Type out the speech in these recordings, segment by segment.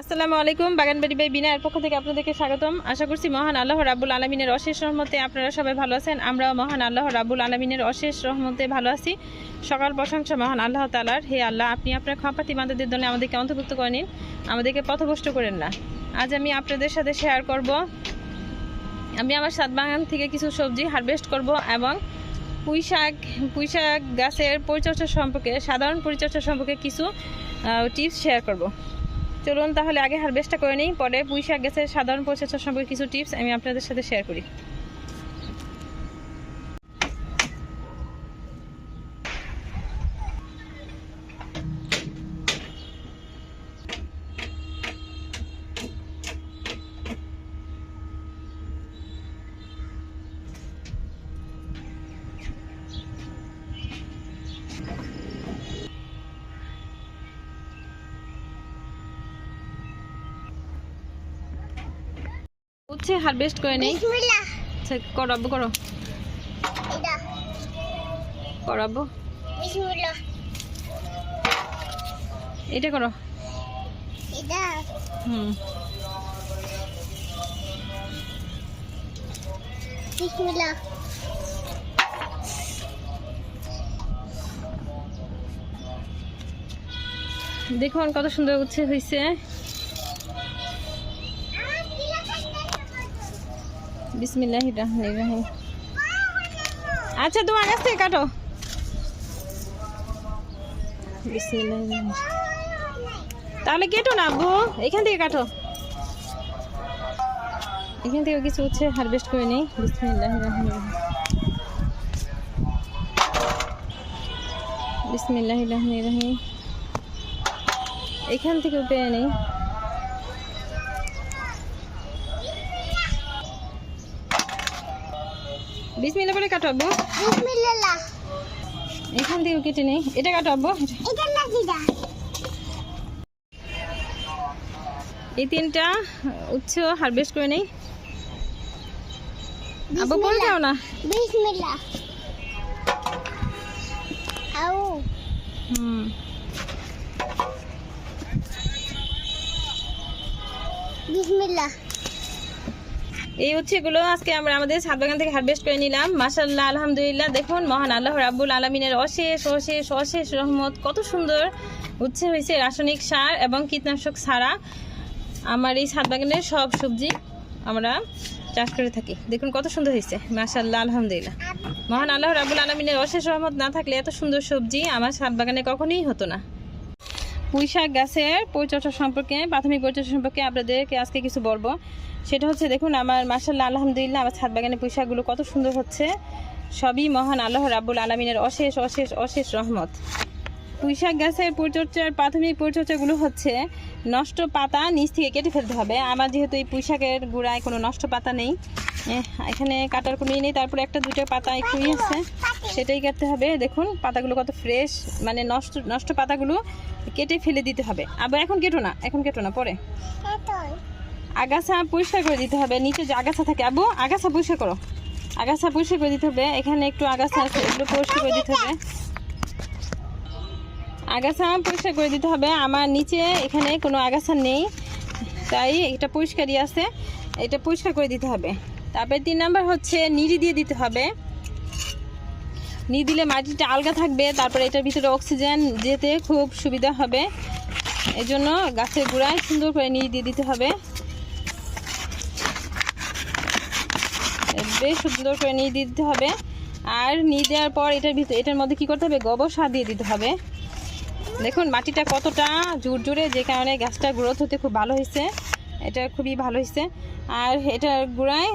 আসসালামু আলাইকুম, বাগানবাড়ি বাই বিনায়ের পক্ষ থেকে আপনাদেরকে স্বাগতম। আশা করছি মহান আল্লাহ রাবুল আলমিনের অশেষ রহমতে আপনারা সবাই ভালো আছেন। আমরাও মহান আল্লাহ রাবুল আলমিনের অশেষ রহমতে ভালো আছি। সকাল প্রশংসা মহান আল্লাহ তালার হে আল্লাহ, আপনি আপনার খাপাতি মাদাদের দলে আমাদেরকে অন্তর্ভুক্ত করে নিন। আমাদেরকে পথভ্রষ্ট করেন না। আজ আমি আপনাদের সাথে শেয়ার করব। আমি আমার সাত বাগান থেকে কিছু সবজি হারভেস্ট করব এবং পুঁই শাক পুঁই শাক গাছের পরিচর্যা সম্পর্কে, সাধারণ পরিচর্যা সম্পর্কে কিছু টিপস শেয়ার করব। চলুন তাহলে আগে হারভেস্টটা করে নিই, পরে পুঁই শাক গেছে, সাধারণ পরিচর্যা সম্পর্কে কিছু টিপস আমি আপনাদের সাথে শেয়ার করি। উচ্ছে হারভেস্ট করে নেই। আচ্ছা করাবো করো। এটা। করাবো। এটা করো। হুম। বিসমিল্লাহ। দেখুন কত সুন্দর উচ্ছে হয়েছে বিসমিল্লাহ আচ্ছা তোমার কাছ থেকে কাটো। তাহলে কেটো না আব্বু এখান থেকে কাটো। এখান থেকে কিছু উচ্ছে হারভেস্ট করে নিই। বিসমিল্লাহ বিসমিল্লাহ রহমান রহিম। এখান থেকে পেয়ে নেই বিসমিল্লা করে কাটাবো বিসমিল্লাহ। এখান থেকেও কেটে নেই। এটা লাগি দা এই তিনটা উচ্চ হারভেস্ট করে নেই। আব্বু পড়ে যাও না? বিসমিল্লাহ। আউ। হুম। বিসমিল্লাহ। এই উচ্ছেগুলো আজকে আমরা আমাদের ছাদ বাগান থেকে হারভেস্ট করে নিলাম। মাসাল্লাহ আলহামদুলিল্লাহ। দেখুন, মহান আল্লাহ রাব্বুল আলমিনের অশেষ অশেষ অশেষ রহমত। কত সুন্দর উচ্ছে হয়েছে রাসায়নিক সার এবং কীটনাশক ছাড়া। আমার এই ছাদ বাগানের সব সবজি আমরা চাষ করে থাকি। দেখুন, কত সুন্দর হয়েছে। মাসাল্লাহ আলহামদুলিল্লাহ। মহান আল্লাহ রাব্বুল আলমিনের অশেষ রহমত না থাকলে এত সুন্দর সবজি আমার ছাদ বাগানে কখনোই হতো না। পুঁই শাক গাছের পরিচর্যা সম্পর্কে, প্রাথমিক পরিচর্যা সম্পর্কে আপনাদেরকে আজকে কিছু বলব। সেটা হচ্ছে, দেখুন, আমার মার্শাল্লাহ আলহামদুলিল্লাহ, আমার ছাদ বাগানে পুঁই শাকগুলো কত সুন্দর হচ্ছে। সবই মহান আল্লাহ রাব্বুল আলমিনের অশেষ অশেষ অশেষ রহমত। পুঁই শাক গাছের পরিচর্যার প্রাথমিক পরিচর্যাগুলো হচ্ছে, নষ্ট পাতা নিচ থেকে কেটে ফেলতে হবে। আমার যেহেতু এই পুঁই শাকের গুঁড়ায় কোনো নষ্ট পাতা নেই এখানে কাটার কোনো নেই, তারপরে একটা, দুটো পাতা একটুই আছে, সেটাই কাটতে হবে। দেখুন, পাতাগুলো কত ফ্রেশ মানে নষ্ট নষ্ট পাতাগুলো কেটে ফেলে দিতে হবে। আবার এখন কেটো না, এখন কেটো না, পরে। আগাছা পরিষ্কার করে দিতে হবে। নিচে যে আগাছা থাকে আবু আগাছা পরিষ্কার করো। আগাছা পরিষ্কার করে দিতে হবে। এখানে একটু আগাছা আছে, এগুলো পরিষ্কার করে দিতে হবে। আগাছা পরিষ্কার করে দিতে হবে। আমার নিচে এখানে কোনো আগাছা নেই, তাই এটা পরিষ্কারই আছে। এটা পরিষ্কার করে দিতে হবে। তারপরে তিন নাম্বার হচ্ছে নিড়ি দিয়ে দিতে হবে। নিড়ি দিলে মাটিটা আলগা থাকবে, তারপরে এটার ভিতরে অক্সিজেন যেতে খুব সুবিধা হবে। এজন্য গাছের গোড়ায় সুন্দর করে নিড়ি দিয়ে দিতে হবে। বেশ সুন্দর করে নিয়ে দিতে হবে। আর নিয়ে দেওয়ার পর এটার ভিতরে এটার মধ্যে কি করতে হবে? গোবর সার দিয়ে দিতে হবে। দেখুন, মাটিটা কতটা জোরে যে কারণে গাছটা গ্রোথ হতে খুব ভালো হয়েছে। এটা খুবই ভালো হয়েছে। আর এটার গোড়ায়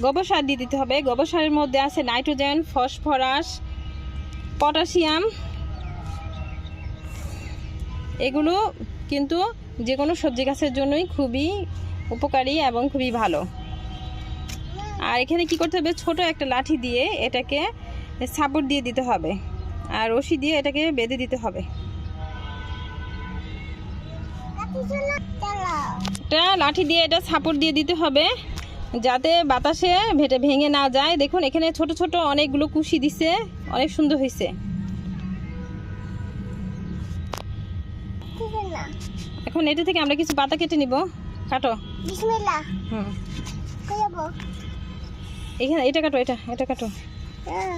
গোবর সার দিয়ে দিতে হবে। গোবর সারের মধ্যে আছে নাইট্রোজেন, ফসফরাস, পটাশিয়াম। এগুলো কিন্তু যে কোনো সবজি গাছের জন্যই খুবই উপকারী এবং খুবই ভালো। আর এখানে কি করতে হবে? ছোট একটা লাঠি দিয়ে এটাকে সাপোর্ট দিয়ে দিতে হবে। আর রশি দিয়ে এটাকে বেঁধে দিতে হবে। এটা লাঠি দিয়ে এটা সাপোর্ট দিয়ে দিতে হবে যাতে বাতাসে ভেটে ভেঙে না যায়। দেখুন এখানে ছোট ছোট অনেকগুলো কুশি দিছে অনেক সুন্দর হয়েছে এখন এটা থেকে আমরা কিছু পাতা কেটে নিব। কাটো। বিসমিল্লাহ। হুম। এখানে এটা কাটো এটা এটা কাটো। হ্যাঁ।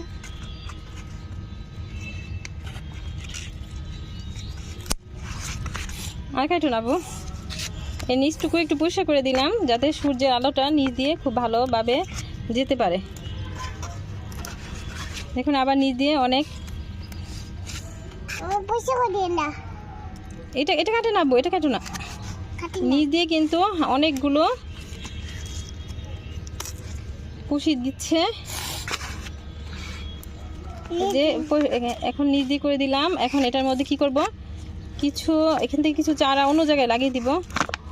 আর কাটো না বউ এই নিচটুকু একটু পরিষ্কার করে দিলাম যাতে সূর্যের আলোটা নিচ দিয়ে খুব ভালোভাবে যেতে পারে। দেখুন আবার নিচ দিয়ে অনেক এটা এটা কাটে না বউ এটা কাটো না। নিচ দিয়ে কিন্তু অনেকগুলো কুশি দিচ্ছে। যে এখন নিচ দিয়ে করে দিলাম। এখন এটার মধ্যে কি করব? কিছু এখান থেকে কিছু চারা অন্য জায়গায় লাগিয়ে দিব।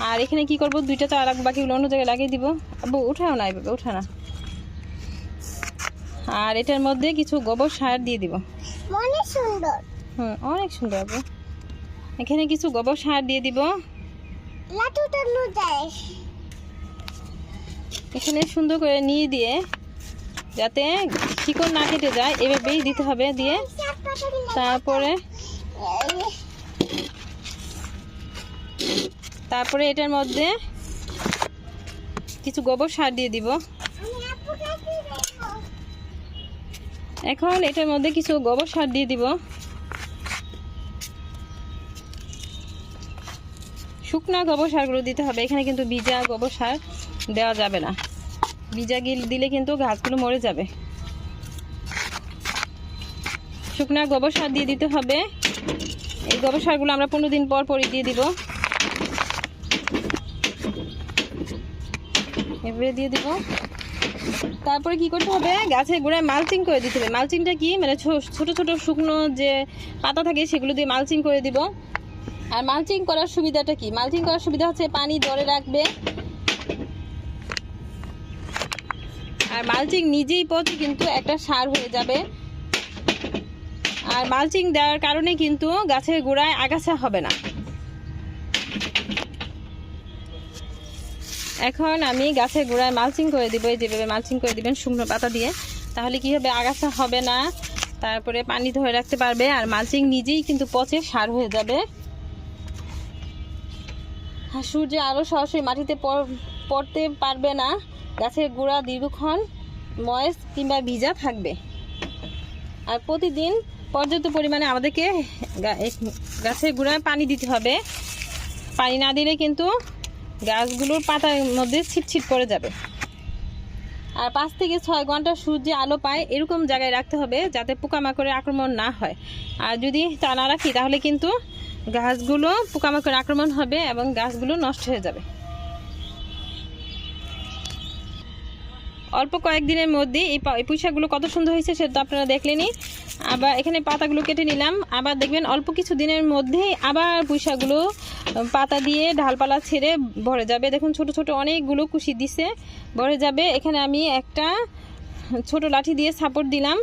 আর এখানে কি করব? দুইটা চারা বাকিগুলো অন্য জায়গায় লাগিয়ে দিব। উঠাও না এভাবে উঠা না। আর এটার মধ্যে কিছু গোবর সার দিয়ে দিব। অনেক সুন্দর। হুম অনেক সুন্দর আব্বু। এখানে কিছু গোবর সার দিয়ে দিব। লাটু টালু যায় এখানে সুন্দর করে নিয়ে দিয়ে যাতে শিকড় না কেটে যায়, এভাবেই দিতে হবে দিয়ে। তারপরে তারপরে এটার মধ্যে কিছু গোবর সার দিয়ে দিব। এখন এটার মধ্যে কিছু গোবর সার দিয়ে দিব। শুকনা গোবর সারগুলো দিতে হবে। এখানে কিন্তু ভিজা গোবর সার দেওয়া যাবে না। ভিজা গিল দিলে কিন্তু গাছগুলো মরে যাবে। শুকনা গোবর সার দিয়ে দিতে হবে। এই গোবর সারগুলো আমরা পনেরো দিন পর পরই দিয়ে দিব। এবারে দিয়ে দিব। তারপরে কি করতে হবে? গাছের গোড়ায় মালচিং করে দিতে হবে। মালচিংটা কি? মানে ছোট ছোট শুকনো যে পাতা থাকে সেগুলো দিয়ে মালচিং করে দিব। আর মালচিং করার সুবিধাটা কি? মালচিং করার সুবিধা হচ্ছে পানি ধরে রাখবে। আর মালচিং নিজেই পচে কিন্তু একটা সার হয়ে যাবে। আর মালচিং দেওয়ার কারণে কিন্তু গাছের গোড়ায় আগাছা হবে না। এখন আমি গাছের গোড়ায় মালচিং করে দিব যেভাবে মালচিং করে দিবেন শুকনো পাতা দিয়ে। তাহলে কি হবে? আগাছা হবে না। তারপরে পানি ধরে রাখতে পারবে। আর মালচিং নিজেই কিন্তু পচে সার হয়ে যাবে। সূর্যে আলো সরাসরি মাটিতে পড়- পড়তে পারবে না। গাছের গোড়া দীর্ঘক্ষণ ময়েস কিংবা ভিজা থাকবে। আর প্রতিদিন পর্যাপ্ত পরিমাণে আমাদেরকে গাছের গোড়ায় পানি দিতে হবে। পানি না দিলে কিন্তু গাছগুলোর পাতার মধ্যে ছিটছিট পড়ে যাবে। আর পাঁচ থেকে ছয় ঘণ্টা সূর্যে আলো পায় এরকম জায়গায় রাখতে হবে যাতে পোকামাকড়ের আক্রমণ না হয়। আর যদি তা না রাখি, তাহলে কিন্তু গাছগুলো পোকামাকড়ের আক্রমণ হবে এবং গাছগুলো নষ্ট হয়ে যাবে। অল্প কয়েকদিনের মধ্যে এই পুঁইশাকগুলো কত সুন্দর হয়েছে সেটা আপনারা দেখলেনই। আবার এখানে পাতাগুলো কেটে নিলাম। আবার দেখবেন অল্প কিছু দিনের মধ্যেই আবার পুঁইশাকগুলো পাতা দিয়ে ঢালপালা ছেড়ে ভরে যাবে। দেখুন ছোট ছোট অনেকগুলো কুশি দিছে, ভরে যাবে। এখানে আমি একটা ছোট লাঠি দিয়ে সাপোর্ট দিলাম।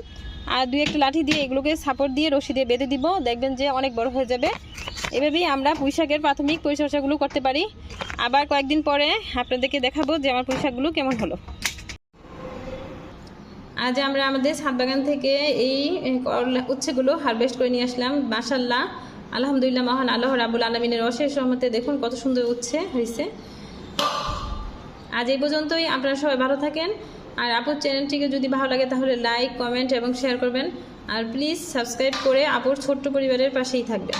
আর দুই একটা লাঠি দিয়ে এগুলোকে সাপোর্ট দিয়ে রশি দিয়ে বেঁধে দিব। দেখবেন যে অনেক বড় হয়ে যাবে। এভাবেই আমরা পুঁইশাকের প্রাথমিক পরিচর্যাগুলো করতে পারি। আবার কয়েকদিন পরে আপনাদেরকে দেখাবো যে আমার পুঁইশাকগুলো কেমন হলো। আজ আমরা আমাদের ছাদ বাগান থেকে এই উচ্ছেগুলো হারভেস্ট করে নিয়ে আসলাম। মাসাল্লাহ আলহামদুলিল্লাহ, মহান আল্লাহ রাবুল আলমিনের অশেষ রহমতে দেখুন কত সুন্দর উচ্ছে হয়েছে। আজ এই পর্যন্তই, আপনারা সবাই ভালো থাকেন। আর আপুর চ্যানেলটিকে যদি ভালো লাগে তাহলে লাইক, কমেন্ট এবং শেয়ার করবেন। আর প্লিজ সাবস্ক্রাইব করে আপুর ছোট্ট পরিবারের পাশেই থাকবেন।